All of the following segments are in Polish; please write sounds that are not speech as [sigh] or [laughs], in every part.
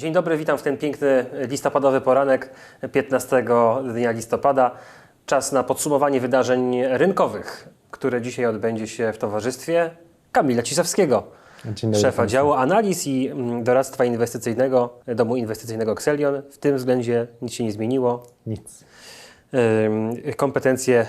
Dzień dobry, witam w ten piękny listopadowy poranek 15 dnia listopada. Czas na podsumowanie wydarzeń rynkowych, które dzisiaj odbędzie się w towarzystwie Kamila Cisowskiego, dobry szefa działu analiz i mm, doradztwa inwestycyjnego domu inwestycyjnego Xelion. W tym względzie nic się nie zmieniło. Nic. Kompetencje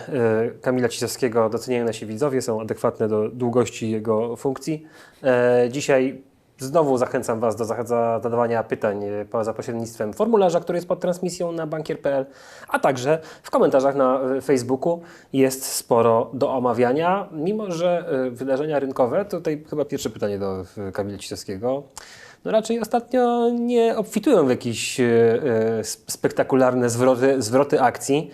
y, Kamila Cisowskiego doceniają nasi widzowie, są adekwatne do długości jego funkcji. E, Dzisiaj znowu zachęcam Was do zadawania pytań e, za pośrednictwem formularza, który jest pod transmisją na bankier.pl, a także w komentarzach na e, Facebooku. Jest sporo do omawiania, mimo że e, wydarzenia rynkowe, tutaj chyba pierwsze pytanie do Kamila Cisowskiego, no raczej ostatnio nie obfitują w jakieś sp- spektakularne zwroty, zwroty akcji.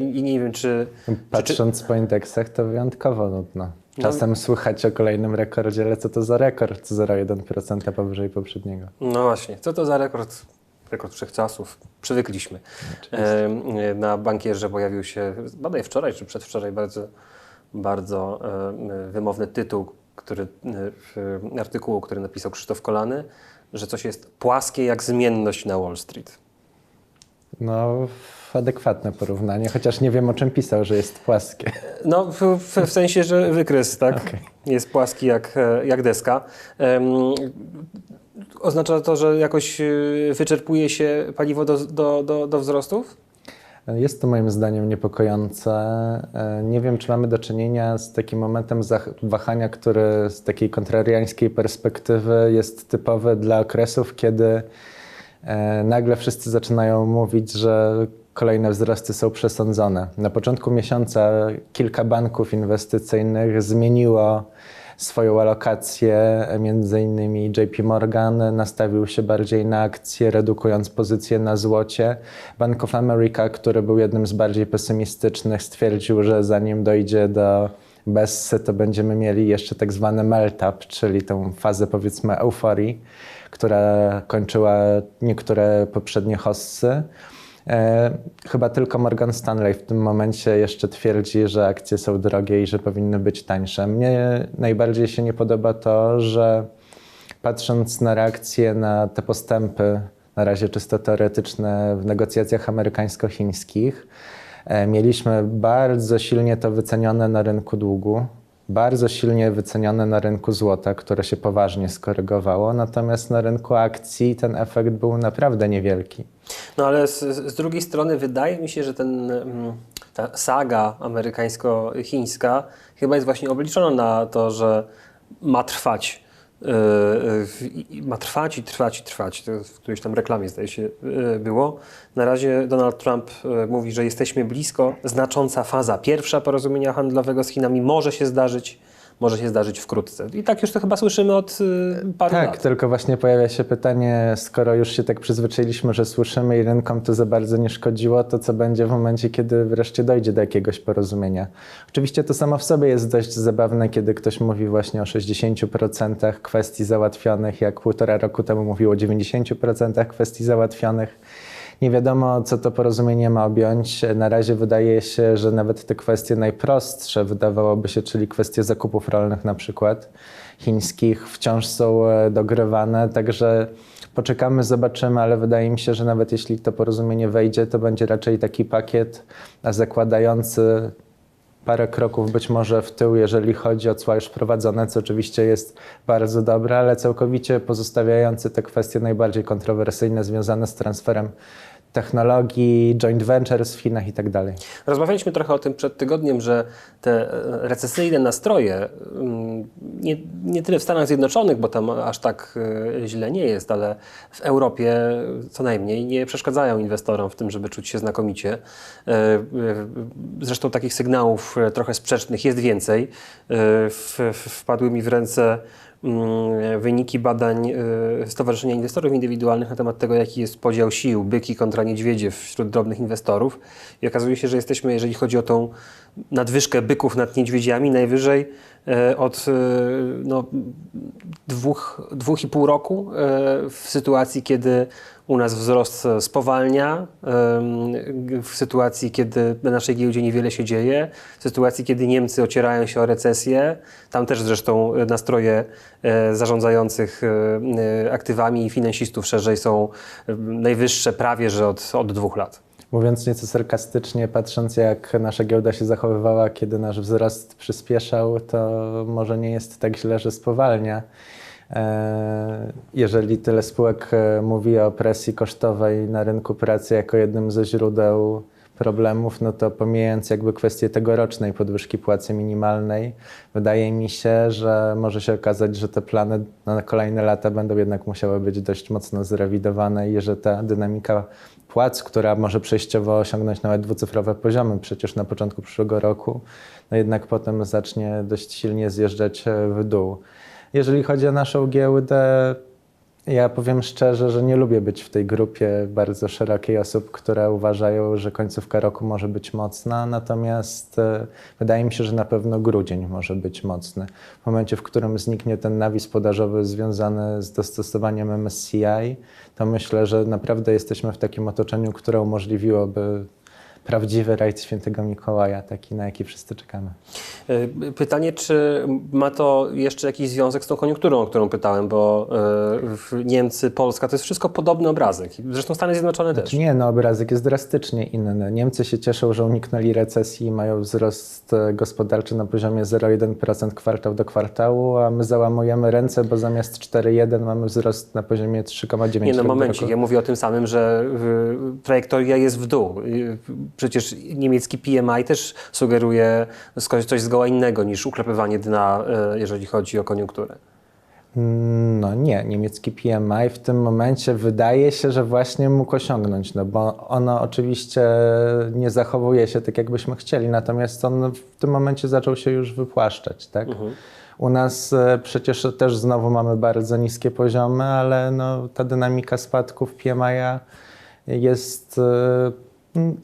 I nie wiem, czy... Patrząc po indeksach, to wyjątkowo nudno. Czasem słychać o kolejnym rekordzie, ale co to za rekord? 0,1% powyżej poprzedniego. No właśnie, co to za rekord? Rekord wszechczasów. Przywykliśmy. E, na bankierze pojawił się, badaj wczoraj czy przedwczoraj, bardzo, bardzo e, wymowny tytuł, który, e, artykułu, który napisał Krzysztof Kolany, że coś jest płaskie jak zmienność na Wall Street. No, adekwatne porównanie, chociaż nie wiem o czym pisał, że jest płaskie. No, w, w, sensie, że wykres, tak? Okej. Jest płaski jak, e, jak deska. Em, oznacza to, że jakoś e, wyczerpuje się paliwo do, do, do, do wzrostów? Jest to moim zdaniem niepokojące. E, Nie wiem, czy mamy do czynienia z takim momentem wahania, który z takiej kontrariańskiej perspektywy jest typowy dla okresów, kiedy nagle wszyscy zaczynają mówić, że kolejne wzrosty są przesądzone. Na początku miesiąca kilka banków inwestycyjnych zmieniło swoją alokację, między innymi JP Morgan nastawił się bardziej na akcje, redukując pozycję na złocie. Bank of America, który był jednym z bardziej pesymistycznych, stwierdził, że zanim dojdzie do Bessy, to będziemy mieli jeszcze tak zwany melt-up, czyli tą fazę powiedzmy euforii, która kończyła niektóre poprzednie hossy. E, chyba tylko Morgan Stanley w tym momencie jeszcze twierdzi, że akcje są drogie i że powinny być tańsze. Mnie najbardziej się nie podoba to, że patrząc na reakcje na te postępy, na razie czysto teoretyczne, w negocjacjach amerykańsko-chińskich, e, mieliśmy bardzo silnie to wycenione na rynku długu, bardzo silnie wycenione na rynku złota, które się poważnie skorygowało, natomiast na rynku akcji ten efekt był naprawdę niewielki. No ale z, z drugiej strony wydaje mi się, że ten, mm, ta saga amerykańsko-chińska chyba jest właśnie obliczona na to, że ma trwać. I- i ma trwać i trwać i trwać. To w którejś tam reklamie zdaje się yy, było. Na razie Donald Trump mówi, że jesteśmy blisko. Znacząca faza pierwsza porozumienia handlowego z Chinami może się zdarzyć. Może się zdarzyć wkrótce. I tak już to chyba słyszymy od yy, paru Tak, lat. tylko właśnie pojawia się pytanie, skoro już się tak przyzwyczailiśmy, że słyszymy i rynkom to za bardzo nie szkodziło, to co będzie w momencie, kiedy wreszcie dojdzie do jakiegoś porozumienia? Oczywiście to samo w sobie jest dość zabawne, kiedy ktoś mówi właśnie o 60% kwestii załatwionych, jak półtora roku temu mówił o 90% kwestii załatwionych. Nie wiadomo, co to porozumienie ma objąć. Na razie wydaje się, że nawet te kwestie najprostsze, wydawałoby się, czyli kwestie zakupów rolnych na przykład, chińskich, wciąż są e, dogrywane, także poczekamy, zobaczymy, ale wydaje mi się, że nawet jeśli to porozumienie wejdzie, to będzie raczej taki pakiet zakładający parę kroków być może w tył, jeżeli chodzi o cła już wprowadzone, co oczywiście jest bardzo dobre, ale całkowicie pozostawiający te kwestie najbardziej kontrowersyjne związane z transferem technologii, joint ventures w Chinach i tak dalej. Rozmawialiśmy trochę o tym przed tygodniem, że te e, recesyjne nastroje, mm, nie, nie tyle w Stanach Zjednoczonych, bo tam aż tak e, źle nie jest, ale w Europie co najmniej nie przeszkadzają inwestorom w tym, żeby czuć się znakomicie. E, Zresztą takich sygnałów trochę sprzecznych jest więcej. Wpadły mi w ręce wyniki badań e, Stowarzyszenia Inwestorów Indywidualnych na temat tego, jaki jest podział sił byki kontra niedźwiedzie wśród drobnych inwestorów. I okazuje się, że jesteśmy, jeżeli chodzi o tą nadwyżkę byków nad niedźwiedziami najwyżej e, od e, no, dwóch, dwóch i pół roku e, w sytuacji, kiedy u nas wzrost spowalnia, w sytuacji, kiedy na naszej giełdzie niewiele się dzieje, w sytuacji, kiedy Niemcy ocierają się o recesję, tam też zresztą nastroje zarządzających aktywami i finansistów szerzej są najwyższe prawie, że od, od dwóch lat. Mówiąc nieco sarkastycznie, patrząc jak nasza giełda się zachowywała, kiedy nasz wzrost przyspieszał, to może nie jest tak źle, że spowalnia. E, Jeżeli tyle spółek e, mówi o presji kosztowej na rynku pracy jako jednym ze źródeł problemów, no to pomijając jakby kwestię tegorocznej podwyżki płacy minimalnej, wydaje mi się, że może się okazać, że te plany na kolejne lata będą jednak musiały być dość mocno zrewidowane i że ta dynamika płac, która może przejściowo osiągnąć nawet dwucyfrowe poziomy przecież na początku przyszłego roku, no jednak potem zacznie dość silnie zjeżdżać e, w dół. Jeżeli chodzi o naszą giełdę, ja powiem szczerze, że nie lubię być w tej grupie bardzo szerokiej osób, które uważają, że końcówka roku może być mocna, natomiast e, wydaje mi się, że na pewno grudzień może być mocny. W momencie, w którym zniknie ten nawis podażowy związany z dostosowaniem MSCI, to myślę, że naprawdę jesteśmy w takim otoczeniu, które umożliwiłoby prawdziwy rajd świętego Mikołaja, taki na jaki wszyscy czekamy. E, Pytanie, czy ma to jeszcze jakiś związek z tą koniunkturą, o którą pytałem, bo e, Niemcy, Polska to jest wszystko podobny obrazek. Zresztą Stany Zjednoczone też. Nie, no obrazek jest drastycznie inny. Niemcy się cieszą, że uniknęli recesji i mają wzrost e, gospodarczy na poziomie 0,1% kwartał do kwartału, a my załamujemy ręce, bo zamiast 4,1 mamy wzrost na poziomie 3,9%. Nie, no momencik, ja mówię o tym samym, że trajektoria jest w dół. Przecież niemiecki PMI też sugeruje coś zgoła innego niż uklepywanie dna, y, jeżeli chodzi o koniunkturę. No nie, niemiecki PMI w tym momencie wydaje się, że właśnie mógł osiągnąć, no bo ono oczywiście nie zachowuje się tak, jakbyśmy chcieli, natomiast on w tym momencie zaczął się już wypłaszczać, tak? U nas e, przecież też znowu mamy bardzo niskie poziomy, ale no, ta dynamika spadków PMI jest, e, mm,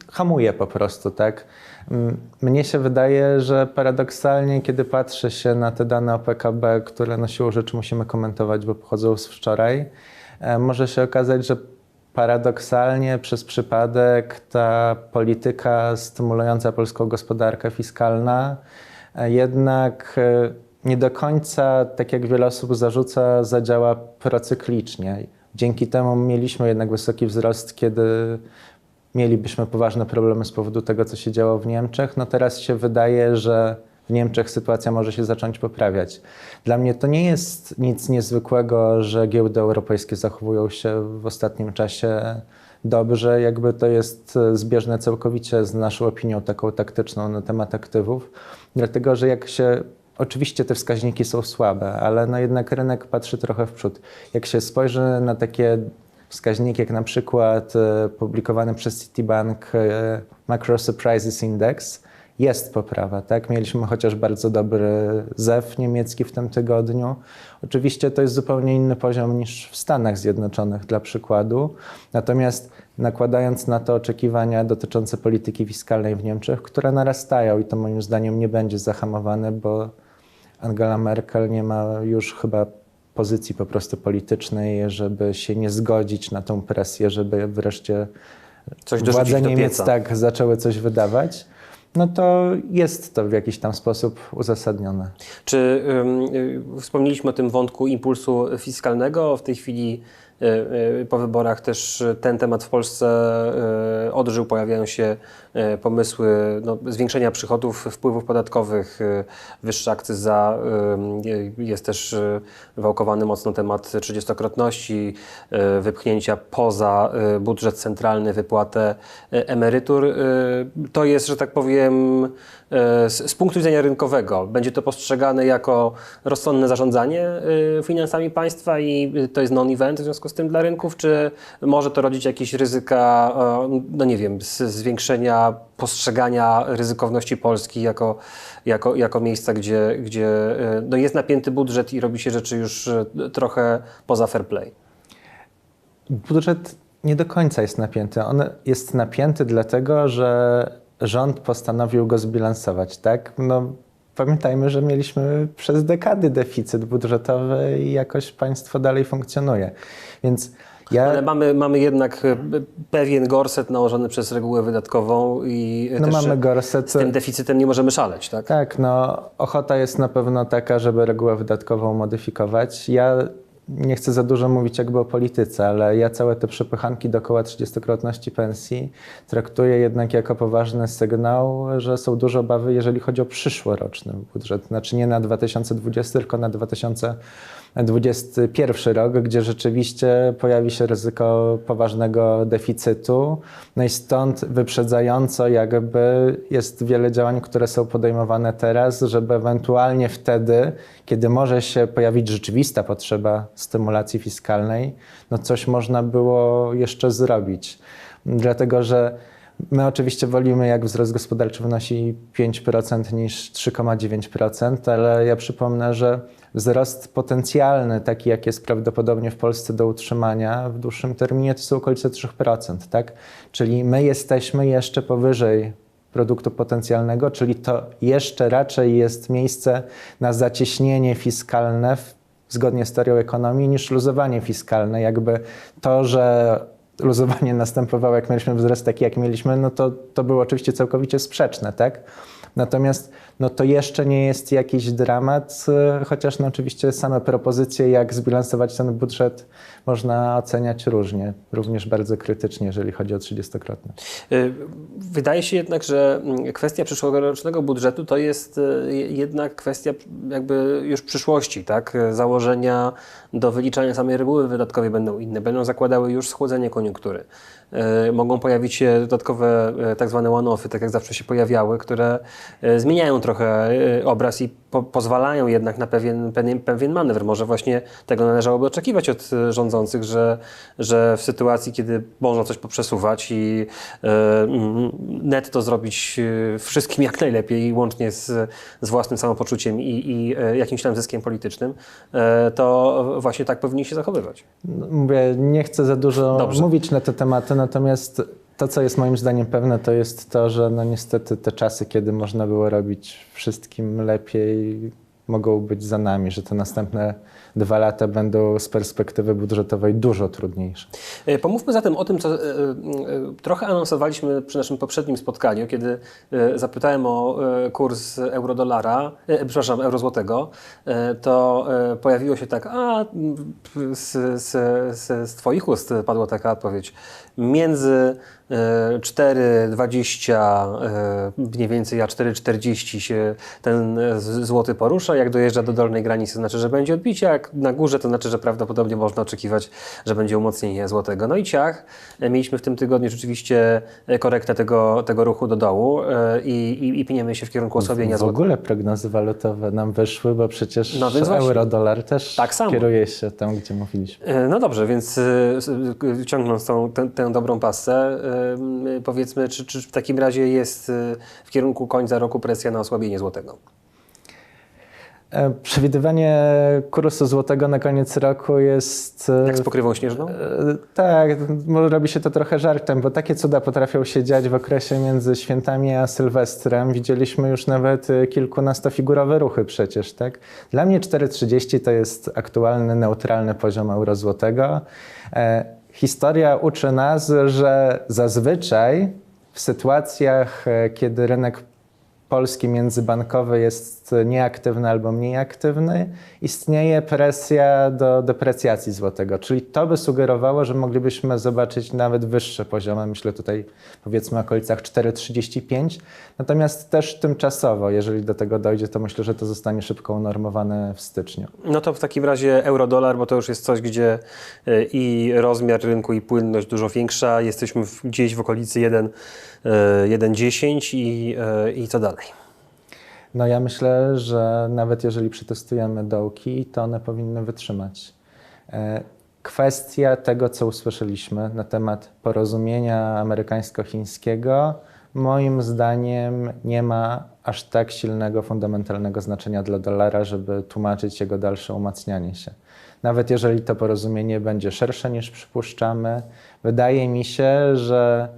hamuje po prostu, tak? Mm, Mnie się wydaje, że paradoksalnie, kiedy patrzy się na te dane o PKB, które no siłą rzeczy musimy komentować, bo pochodzą z wczoraj, e, może się okazać, że paradoksalnie przez przypadek ta polityka stymulująca polską gospodarkę fiskalna e, jednak e, nie do końca, tak jak wiele osób zarzuca, zadziała procyklicznie. Dzięki temu mieliśmy jednak wysoki wzrost, kiedy mielibyśmy poważne problemy z powodu tego, co się działo w Niemczech. No teraz się wydaje, że w Niemczech sytuacja może się zacząć poprawiać. Dla mnie to nie jest nic niezwykłego, że giełdy europejskie zachowują się w ostatnim czasie dobrze. Jakby to jest e, zbieżne całkowicie z naszą opinią taką taktyczną na temat aktywów. Dlatego, że jak się Oczywiście te wskaźniki są słabe, ale no jednak rynek patrzy trochę w przód. Jak się spojrzy na takie wskaźniki, jak na przykład e, publikowany przez Citibank e, Macro Surprises Index, jest poprawa, tak? Mieliśmy chociaż bardzo dobry zew niemiecki w tym tygodniu. Oczywiście to jest zupełnie inny poziom niż w Stanach Zjednoczonych dla przykładu. Natomiast nakładając na to oczekiwania dotyczące polityki fiskalnej w Niemczech, które narastają i to moim zdaniem nie będzie zahamowane, bo Angela Merkel nie ma już chyba pozycji po prostu politycznej, żeby się nie zgodzić na tą presję, żeby wreszcie Coś władze Niemiec tak zaczęły coś wydawać, no to jest to w jakiś tam sposób uzasadnione. Czy ym, y, wspomnieliśmy o tym wątku impulsu fiskalnego? W tej chwili y, y, po wyborach też ten temat w Polsce y, odżył. Pojawiają się y, pomysły no, zwiększenia przychodów, wpływów podatkowych, y, wyższa akcyza. y, Jest też wałkowany mocno temat trzydziestokrotności, wypchnięcia poza budżet centralny, wypłatę emerytur. To jest, że tak powiem, z, punktu widzenia rynkowego, będzie to postrzegane jako rozsądne zarządzanie finansami państwa i to jest non-event w związku z tym dla rynków, czy może to rodzić jakieś ryzyka, e, no nie wiem, z, postrzegania ryzykowności Polski jako, jako, jako miejsca, gdzie, gdzie y, no jest napięty budżet i robi się rzeczy już y, trochę poza fair play. Budżet nie do końca jest napięty. On jest napięty dlatego, że rząd postanowił go zbilansować, tak? No, pamiętajmy, że mieliśmy przez dekady deficyt budżetowy i jakoś państwo dalej funkcjonuje. Więc ja... Ale mamy, mamy jednak e, pewien gorset nałożony przez regułę wydatkową i e, No też mamy e, gorset. z tym deficytem nie możemy szaleć, tak? Tak, no ochota jest na pewno taka, żeby regułę wydatkową modyfikować. Ja nie chcę za dużo mówić jakby o polityce, ale ja całe te przepychanki dookoła 30-krotności pensji traktuję jednak jako poważny sygnał, że są duże obawy, jeżeli chodzi o przyszłoroczny budżet. Znaczy nie na 2020, tylko na 2021 rok, gdzie rzeczywiście pojawi się ryzyko poważnego deficytu. No i stąd wyprzedzająco jakby jest wiele działań, które są podejmowane teraz, żeby ewentualnie wtedy, kiedy może się pojawić rzeczywista potrzeba stymulacji fiskalnej, no coś można było jeszcze zrobić. Dlatego, że My oczywiście wolimy, jak wzrost gospodarczy wynosi 5% niż 3,9%, ale ja przypomnę, że wzrost potencjalny, taki jak jest prawdopodobnie w Polsce do utrzymania w dłuższym terminie, to są okolice 3%, tak? Czyli my jesteśmy jeszcze powyżej produktu potencjalnego, czyli to jeszcze raczej jest miejsce na zacieśnienie fiskalne w, zgodnie z teorią ekonomii niż luzowanie fiskalne. Jakby to, że luzowanie następowało, jak mieliśmy wzrost taki, jak mieliśmy, no to, to było oczywiście całkowicie sprzeczne, tak? Natomiast no to jeszcze nie jest jakiś dramat, y, chociaż no oczywiście same propozycje, jak zbilansować ten budżet, można oceniać różnie, również bardzo krytycznie, jeżeli chodzi o 30-krotność. Y, Wydaje się jednak, że mm, kwestia przyszłorocznego budżetu to jest y, jednak kwestia jakby już przyszłości, tak? Założenia do wyliczania samej reguły wydatkowej będą inne, będą zakładały już schłodzenie koniunktury. Y, Mogą pojawić się dodatkowe y, tak zwane one-offy, tak jak zawsze się pojawiały, które y, zmieniają trochę obraz i po, pozwalają jednak na pewien, pewien, pewien manewr. Może właśnie tego należałoby oczekiwać od rządzących, że, że w sytuacji, kiedy można coś poprzesuwać i mm, netto zrobić y, wszystkim jak najlepiej, łącznie z, z własnym samopoczuciem i, i jakimś tam zyskiem politycznym, to właśnie tak powinni się zachowywać. No, Mówię, nie chcę za dużo Dobrze. mówić na te tematy, natomiast to, co jest moim zdaniem pewne, to jest to, że no niestety te czasy, kiedy można było robić wszystkim lepiej, mogą być za nami, że te następne dwa lata będą z perspektywy budżetowej dużo trudniejsze. E, Pomówmy zatem o tym, co e, e, trochę anonsowaliśmy przy naszym poprzednim spotkaniu, kiedy zapytałem o kurs euro-dolara, przepraszam, euro-złotego, to pojawiło się tak, a z, z, z, z Twoich ust padła taka odpowiedź, między e, 4,20 e, mniej więcej, a 4,40 się ten złoty porusza, jak dojeżdża do dolnej granicy, znaczy, że będzie odbicie, jak na górze, to znaczy, że prawdopodobnie można oczekiwać, że będzie umocnienie złotego. No i ciach, e, mieliśmy w tym tygodniu rzeczywiście e, korektę tego, tego ruchu do dołu e, i, i, i piniemy się w kierunku osłabienia W złotego. ogóle prognozy walutowe nam wyszły, bo przecież No euro-dolar też Tak samo. kieruje się tam, gdzie mówiliśmy. No dobrze, więc ciągnąc tą, tę, tę dobrą pasę, powiedzmy, czy, czy w takim razie jest w kierunku końca roku presja na osłabienie złotego? E, Przewidywanie kursu złotego na koniec roku jest... e, Jak z pokrywą śnieżną? E, Tak, może robi się to trochę żartem, bo takie cuda potrafią się dziać w okresie między świętami a Sylwestrem. Widzieliśmy już nawet kilkunastofigurowe ruchy przecież, tak? Dla mnie 4,30 to jest aktualny, neutralny poziom euro-złotego. E, historia uczy nas, że zazwyczaj w sytuacjach, kiedy rynek polski międzybankowy jest nieaktywny albo mniej aktywny, istnieje presja do deprecjacji złotego. Czyli to by sugerowało, że moglibyśmy zobaczyć nawet wyższe poziomy, myślę tutaj powiedzmy o okolicach 4,35. Natomiast też tymczasowo, jeżeli do tego dojdzie, to myślę, że to zostanie szybko unormowane w styczniu. No to w takim razie euro-dolar, bo to już jest coś, gdzie e, i rozmiar rynku, i płynność dużo większa. Jesteśmy gdzieś w okolicy 1, e, 1,10 i, e, i co dalej? No ja myślę, że nawet jeżeli przetestujemy dołki, to one powinny wytrzymać. E, Kwestia tego, co usłyszeliśmy na temat porozumienia amerykańsko-chińskiego, moim zdaniem nie ma aż tak silnego, fundamentalnego znaczenia dla dolara, żeby tłumaczyć jego dalsze umacnianie się. Nawet jeżeli to porozumienie będzie szersze niż przypuszczamy, wydaje mi się, że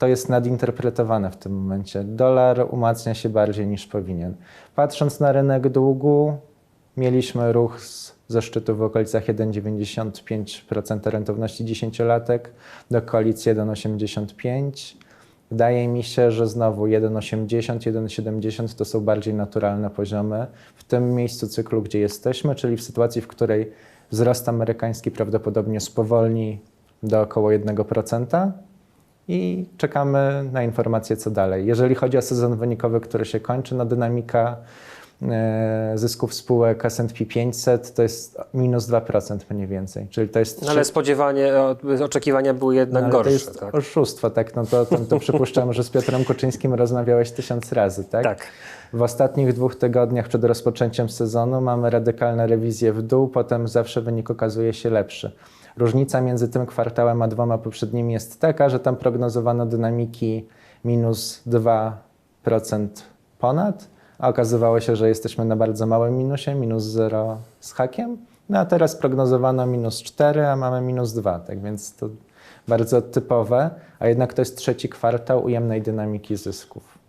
to jest nadinterpretowane w tym momencie. Dolar umacnia się bardziej niż powinien. Patrząc na rynek długu, mieliśmy ruch z, ze szczytu w okolicach 1,95% rentowności 10-latek do koalicji 1,85%. Wydaje mi się, że znowu 1,80, 1,70 to są bardziej naturalne poziomy w tym miejscu cyklu, gdzie jesteśmy, czyli w sytuacji, w której wzrost amerykański prawdopodobnie spowolni do około 1% i czekamy na informacje, co dalej. Jeżeli chodzi o sezon wynikowy, który się kończy, no dynamika e, zysków spółek S&P 500 to jest minus 2% mniej więcej, czyli to jest... No ale spodziewanie, oczekiwania były jednak no, gorsze. to jest tak? oszustwo, tak? No to, to, to przypuszczam, że z Piotrem Kuczyńskim rozmawiałeś tysiąc razy, tak? tak. W ostatnich dwóch tygodniach przed rozpoczęciem sezonu mamy radykalne rewizje w dół, potem zawsze wynik okazuje się lepszy. Różnica między tym kwartałem a dwoma poprzednimi jest taka, że tam prognozowano dynamiki minus 2% ponad, a okazywało się, że jesteśmy na bardzo małym minusie, minus 0 z hakiem. No a teraz prognozowano minus 4, a mamy minus 2, tak więc to bardzo typowe, a jednak to jest trzeci kwartał ujemnej dynamiki zysków.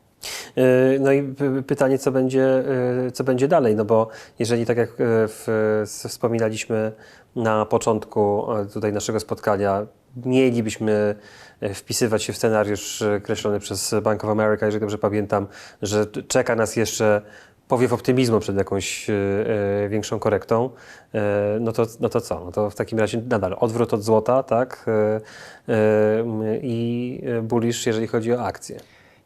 Yy, No i pytanie, co będzie, yy, co będzie dalej, no bo jeżeli tak jak yy, w, wspominaliśmy na początku e, tutaj naszego spotkania, mielibyśmy e, wpisywać się w scenariusz e, kreślony przez Bank of America, jeżeli dobrze pamiętam, że czeka nas jeszcze powiew optymizmu przed jakąś większą korektą, no to, no to co? No to w takim razie nadal odwrót od złota, tak? I bullish, jeżeli chodzi o akcje.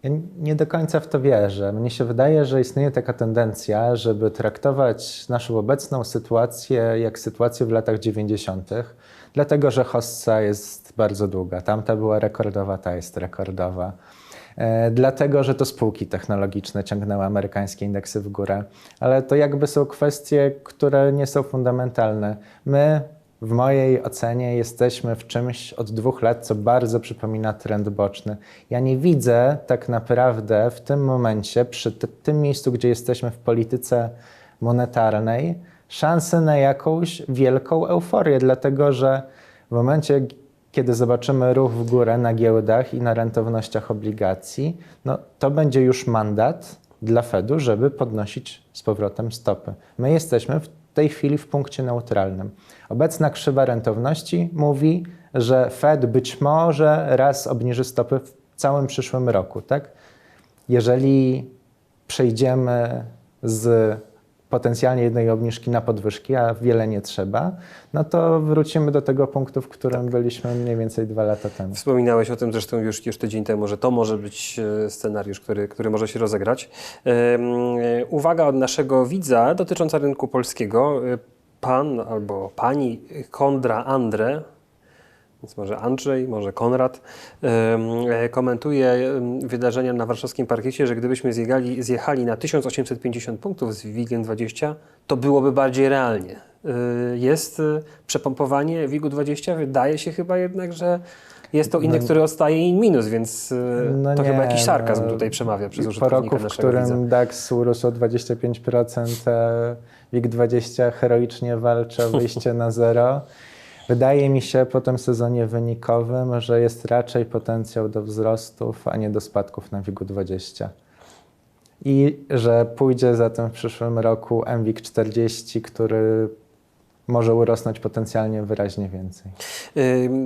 Ja nie do końca w to wierzę. Mnie się wydaje, że istnieje taka tendencja, żeby traktować naszą obecną sytuację jak sytuację w latach 90., dlatego że hossa jest bardzo długa. Tamta była rekordowa, ta jest rekordowa. E, dlatego, że to spółki technologiczne ciągnęły amerykańskie indeksy w górę. Ale to jakby są kwestie, które nie są fundamentalne. My w mojej ocenie jesteśmy w czymś od dwóch lat, co bardzo przypomina trend boczny. Ja nie widzę tak naprawdę w tym momencie, przy ty- tym miejscu, gdzie jesteśmy w polityce monetarnej, szansy na jakąś wielką euforię, dlatego że w momencie, kiedy zobaczymy ruch w górę na giełdach i na rentownościach obligacji, no to będzie już mandat dla Fedu, żeby podnosić z powrotem stopy. My jesteśmy w tej chwili w punkcie neutralnym. Obecna krzywa rentowności mówi, że Fed być może raz obniży stopy w całym przyszłym roku, tak? Jeżeli przejdziemy z potencjalnie jednej obniżki na podwyżki, a wiele nie trzeba, no to wrócimy do tego punktu, w którym byliśmy mniej więcej dwa lata temu. Wspominałeś o tym zresztą już, już tydzień temu, że to może być e, scenariusz, który, który może się rozegrać. E, Uwaga od naszego widza dotycząca rynku polskiego. E, Pan albo pani Kondra Andre, więc może Andrzej, może Konrad, e, komentuje wydarzenia na warszawskim parkiecie, że gdybyśmy zjechali, zjechali na 1850 punktów z WIG 20, to byłoby bardziej realnie. E, Jest e, przepompowanie WIG-u 20? Wydaje się chyba jednak, że jest to indeks, który odstaje i minus, więc No to nie, chyba jakiś sarkazm no, tutaj przemawia przez Po użytkownika roku, w widza. którym DAX urósł o 25%, e, WIG20 heroicznie walczy o wyjście na zero. [laughs] Wydaje mi się po tym sezonie wynikowym, że jest raczej potencjał do wzrostów, a nie do spadków na WIG20. I że pójdzie zatem w przyszłym roku MWIG 40, który może urosnąć potencjalnie wyraźnie więcej.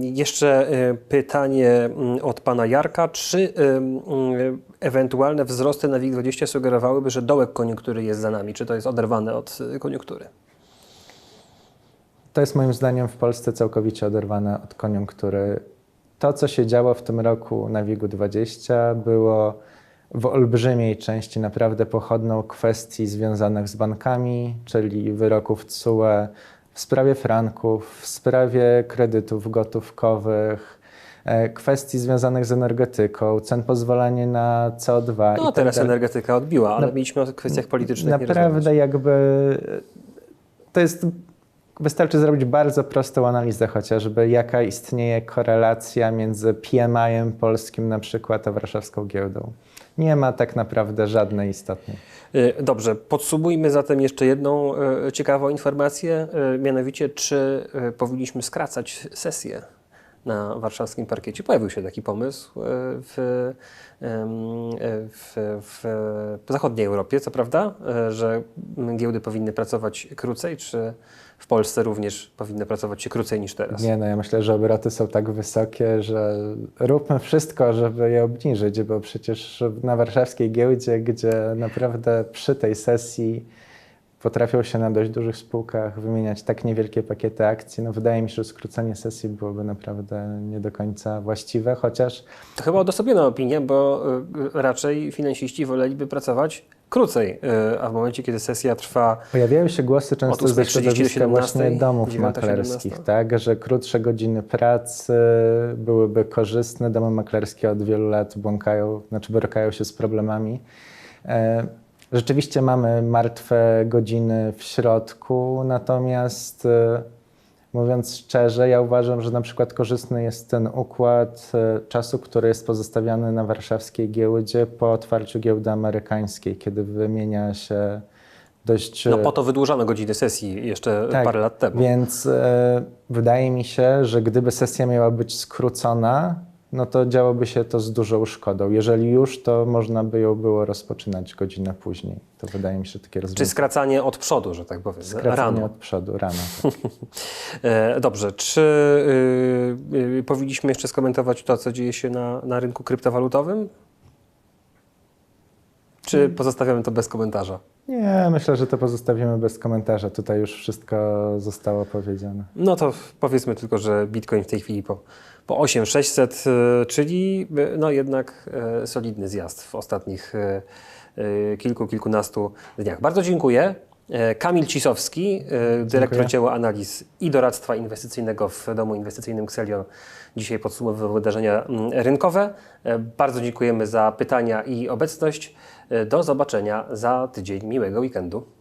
Jeszcze y, pytanie mm, od pana Jarka. Czy y, ewentualne wzrosty na WIG20 sugerowałyby, że dołek koniunktury jest za nami? Czy to jest oderwane od y, koniunktury? To jest moim zdaniem w Polsce całkowicie oderwane od koniunktury. To, co się działo w tym roku na WIG-u 20, było w olbrzymiej części naprawdę pochodną kwestii związanych z bankami, czyli wyroków TSUE w sprawie franków, w sprawie kredytów gotówkowych, e, kwestii związanych z energetyką, cen pozwolenia na CO2 No tak teraz dalej. energetyka odbiła, ale Na- mieliśmy o kwestiach politycznych Naprawdę jakby to jest wystarczy zrobić bardzo prostą analizę chociażby jaka istnieje korelacja między PMI-em polskim na przykład a warszawską giełdą. Nie ma tak naprawdę żadnej istotnej. Y, Dobrze, podsumujmy zatem jeszcze jedną y, ciekawą informację, y, mianowicie czy powinniśmy skracać sesję na warszawskim parkiecie. Pojawił się taki pomysł w, w, w, zachodniej Europie, co prawda, że giełdy powinny pracować krócej, czy w Polsce również powinny pracować się krócej niż teraz? Nie, no ja myślę, że obroty są tak wysokie, że róbmy wszystko, żeby je obniżyć, bo przecież na warszawskiej giełdzie, gdzie naprawdę przy tej sesji potrafią się na dość dużych spółkach wymieniać tak niewielkie pakiety akcji, no wydaje mi się, że skrócenie sesji byłoby naprawdę nie do końca właściwe, chociaż To chyba odosobniona opinia, bo y, raczej finansiści woleliby pracować krócej, y, a w momencie, kiedy sesja trwa Pojawiają się głosy często ze 8:30 do środowiska 17, właśnie domów 9:17. maklerskich, tak, że krótsze godziny pracy byłyby korzystne. Domy maklerskie od wielu lat błąkają, znaczy borykają się z problemami. E, Rzeczywiście mamy martwe godziny w środku, natomiast e, mówiąc szczerze, ja uważam, że na przykład korzystny jest ten układ e, czasu, który jest pozostawiany na warszawskiej giełdzie po otwarciu giełdy amerykańskiej, kiedy wymienia się dość... No po to wydłużano godziny sesji jeszcze Tak, parę lat temu. Więc e, wydaje mi się, że gdyby sesja miała być skrócona, no to działoby się to z dużą szkodą. Jeżeli już, to można by ją było rozpoczynać godzinę później. To wydaje mi się takie Czy rozwiązanie. skracanie od przodu, że tak powiem, Skracanie rano. od przodu, rano. [laughs] E, dobrze, czy y, y, powinniśmy jeszcze skomentować to, co dzieje się na, na rynku kryptowalutowym? Czy Hmm. pozostawiamy to bez komentarza? Nie, myślę, że to pozostawimy bez komentarza. Tutaj już wszystko zostało powiedziane. No to powiedzmy tylko, że Bitcoin w tej chwili po, po 8600, y, czyli y, no jednak y, solidny zjazd w ostatnich kilku, kilkunastu dniach. Bardzo dziękuję. E, Kamil Cisowski, dyrektor dzieła analiz i doradztwa inwestycyjnego w domu inwestycyjnym Xelion, dzisiaj podsumowywał wydarzenia mm, rynkowe. E, Bardzo dziękujemy za pytania i obecność. E, Do zobaczenia za tydzień. Miłego weekendu.